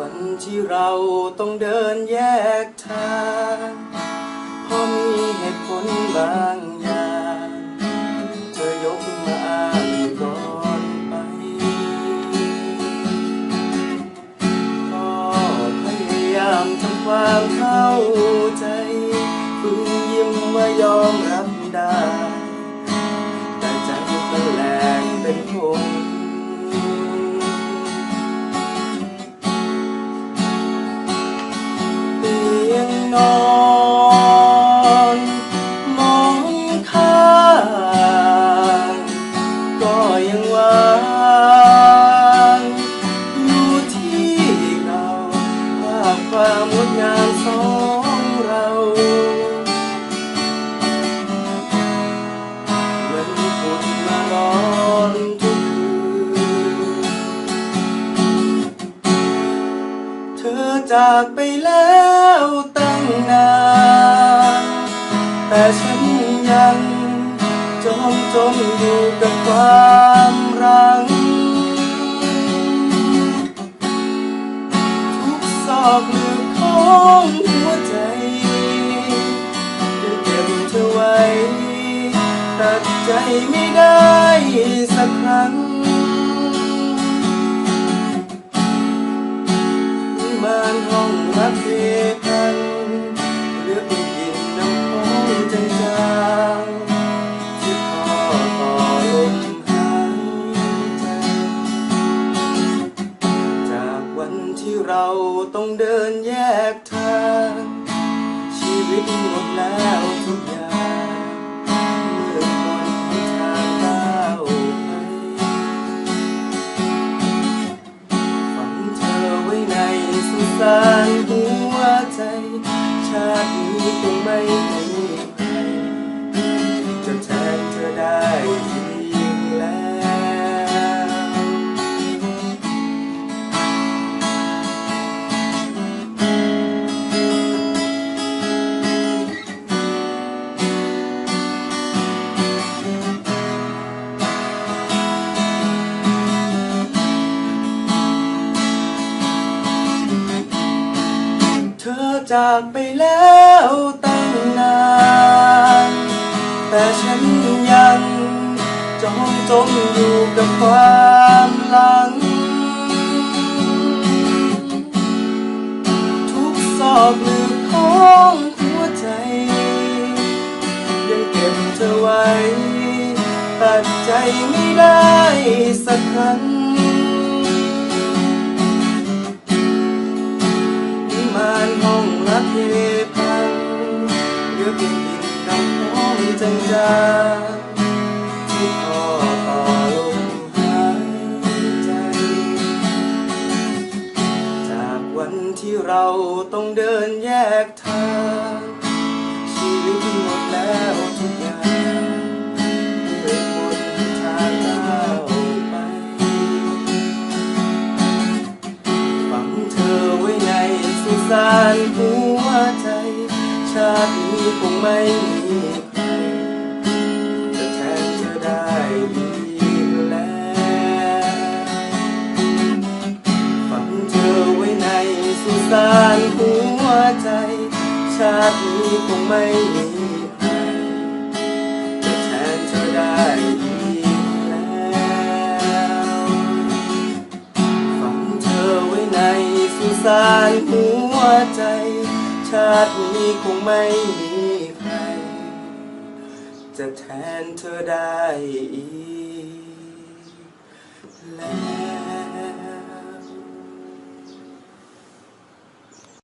วันที่เราต้องเดินแยกทางเพราะมีเหตุผลบางอย่าง เธอยกมาอ้างก่อนไป ก็พยายามทำความเข้าใจพึงยิ้มว่ายอมรับได้ แต่ใจก็แหลกเป็นผง นอนมองข้างก็ยังว่างอยู่ที่เราภาพความงดงามสองเราเหมือนฝนมาร้อนทุกคืนเธอจากไปแล้ว กซอกลึกของหัวใจยังเก็บเธอไว้ตัดใจไม่ได้สักครั้ง เราต้องเดินแยกทาง ชีวิตหมดแล้วทุกอย่างเมื่อคนที่ทางก้าวไปฝังเธอไว้ในสุสานหัวใจ ชาตินี้คงไม่ จากไปแล้วตั้งนาน แต่ฉันยังจมจมอยู่กับความหลัง ทุกซอกลึกของหัวใจ ยังเก็บเธอไว้ตัดใจไม่ได้สักครั้ง เหลือเพียงกลิ่นน้ำหอมจางที่พอต่อลมหายใจ จากวันที่เราต้องเดินแยกทางชีวิตหมดแล้วทุกอย่างเมื่อคนทางก้าวไปฝังเธอไว้ในสุสานหัว นี้คงไม่มีใครจะแทนเธอได้อีกแล้วฝังเธอไว้ในสุสานหัวใจ ชาตินี้คงไม่มีใครจะแทนเธอได้อีกแล้วฝังเธอไว้ในสุสานหัวใจ ชาตินี้คงไม่มีใคร จะแทนเธอได้อีกแล้ว